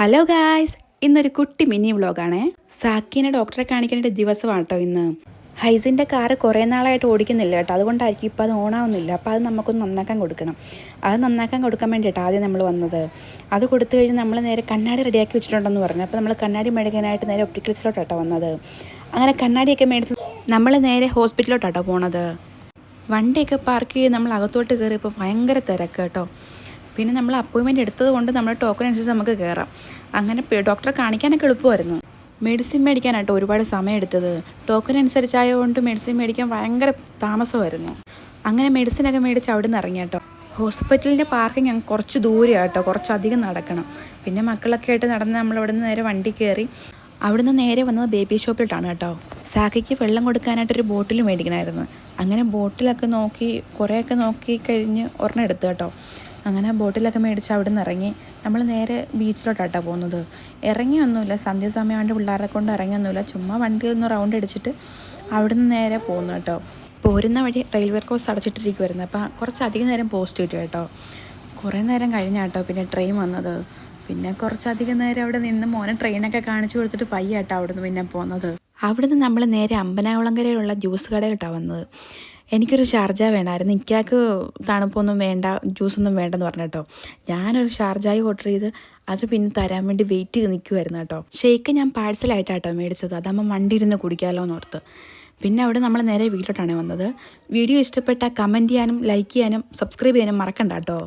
Hello guys ഇന്നൊരു കുട്ടി mini വ്ളോഗാണേ. സാക്കിനെ ഡോക്ടറെ കാണിക്കേണ്ട ദിവസമാണ് കേട്ടോ ഇന്ന്. ഹൈസിന്റെ കാറ് കുറേ നാളായിട്ട് ഓടിക്കുന്നില്ല കേട്ടോ. അതുകൊണ്ടായിരിക്കും ഇപ്പോൾ അത് ഓണാവുന്നില്ല. അപ്പോൾ അത് നമുക്കൊന്ന് നന്നാക്കാൻ കൊടുക്കണം. അത് നന്നാക്കാൻ കൊടുക്കാൻ വേണ്ടിയിട്ടാണ് ആദ്യം നമ്മൾ വന്നത്. അത് കൊടുത്തു കഴിഞ്ഞ് നമ്മൾ നേരെ കണ്ണാടി റെഡിയാക്കി വെച്ചിട്ടുണ്ടെന്ന് പറഞ്ഞു. അപ്പോൾ നമ്മൾ കണ്ണാടി മേടിക്കാനായിട്ട് നേരെ ഒപ്റ്റിക്കൽസിലോട്ടാട്ടോ വന്നത്. അങ്ങനെ കണ്ണാടിയൊക്കെ മേടിച്ച് നമ്മൾ നേരെ ഹോസ്പിറ്റലിലോട്ടാട്ടോ പോണത്. വണ്ടിയൊക്കെ പാർക്ക് ചെയ്ത് നമ്മൾ അകത്തോട്ട് കയറിയപ്പോൾ ഭയങ്കര തിരക്ക് കേട്ടോ പിന്നെ നമ്മൾ അപ്പോയിൻമെന്റ് എടുത്തത് കൊണ്ട് നമ്മൾ ടോക്കൺ അനുസരിച്ച് നമുക്ക് കയറാം അങ്ങനെ ഡോക്ടറെ കാണിക്കാനൊക്കെ എളുപ്പമായിരുന്നു. മെഡിസിൻ മേടിക്കാനായിട്ട് ഒരുപാട് സമയം എടുത്തത്. ടോക്കൺ അനുസരിച്ചായതുകൊണ്ട് മെഡിസിൻ മേടിക്കാൻ ഭയങ്കര താമസമായിരുന്നു. അങ്ങനെ മെഡിസിനൊക്കെ മേടിച്ച് അവിടെ നിന്ന് ഇറങ്ങി കേട്ടോ ഹോസ്പിറ്റലിന്റെ പാർക്കിംഗ് ഞങ്ങൾ കുറച്ച് ദൂരെയാണ് കേട്ടോ കുറച്ചധികം നടക്കണം. പിന്നെ മക്കളൊക്കെ ആയിട്ട് നടന്ന് നമ്മൾ അവിടെ നിന്ന് നേരെ വണ്ടി കയറി അവിടുന്ന് നേരെ വന്നത് ബേബി ഷോപ്പിലോട്ടാണ് കേട്ടോ. സാക്കിക്ക് വെള്ളം കൊടുക്കാനായിട്ടൊരു ബോട്ടിൽ മേടിക്കണമായിരുന്നു. അങ്ങനെ ബോട്ടിലൊക്കെ നോക്കി കുറേയൊക്കെ നോക്കി കഴിഞ്ഞ് ഒരെണ്ണം എടുത്തു കേട്ടോ. അങ്ങനെ ബോട്ടിലൊക്കെ മേടിച്ച് അവിടെ നിന്ന് ഇറങ്ങി. നമ്മൾ നേരെ ബീച്ചിലോട്ടാട്ടോ പോകുന്നത്. ഇറങ്ങിയൊന്നുമില്ല. സന്ധ്യാസമയമാണ്ട് പിള്ളേരെ കൊണ്ട് ഇറങ്ങിയൊന്നുമില്ല. ചുമ്മാ വണ്ടിയിൽ നിന്ന് റൗണ്ട് അടിച്ചിട്ട് അവിടെ നിന്ന് നേരെ പോകുന്നു കേട്ടോ. പോരുന്ന വഴി റെയിൽവേ ക്രോസ് അടച്ചിട്ടിരിക്കുമായിരുന്നു അപ്പോൾ കുറച്ചധികം നേരം പോസ്റ്റ് കിട്ടി കേട്ടോ. കുറേ നേരം കഴിഞ്ഞാട്ടോ പിന്നെ ട്രെയിൻ വന്നത്. പിന്നെ കുറച്ചധികം നേരം അവിടെ നിന്ന് മോനെ ട്രെയിനൊക്കെ കാണിച്ചു കൊടുത്തിട്ട് പയ്യാട്ടോ അവിടെ നിന്ന് പിന്നെ പോകുന്നത് അവിടുന്ന് നമ്മൾ നേരെ അമ്പനാകുളങ്കരയിലുള്ള ജ്യൂസ് കടയിലോട്ടാണ് വന്നത്. എനിക്കൊരു ഷാർജ വേണമായിരുന്നു ഇക്കാക്ക് തണുപ്പൊന്നും വേണ്ട ജ്യൂസൊന്നും വേണ്ടെന്ന് പറഞ്ഞു കേട്ടോ ഞാനൊരു ഷാർജായി ഓർഡർ ചെയ്ത് അത് പിന്നെ തരാൻ വേണ്ടി വെയിറ്റ് ചെയ്ത് നിൽക്കുമായിരുന്നു കേട്ടോ. ഷേക്ക് ഞാൻ പാഴ്സലായിട്ടാട്ടോ മേടിച്ചത്. അതാകുമ്പോൾ വണ്ടി ഇരുന്ന് കുടിക്കാമല്ലോ എന്ന് ഓർത്ത്. പിന്നെ അവിടെ നമ്മൾ നേരെ വീട്ടിലോട്ടാണ് വന്നത്. വീഡിയോ ഇഷ്ടപ്പെട്ടാൽ കമന്റ് ചെയ്യാനും ലൈക്ക് ചെയ്യാനും സബ്സ്ക്രൈബ് ചെയ്യാനും മറക്കണ്ട കേട്ടോ.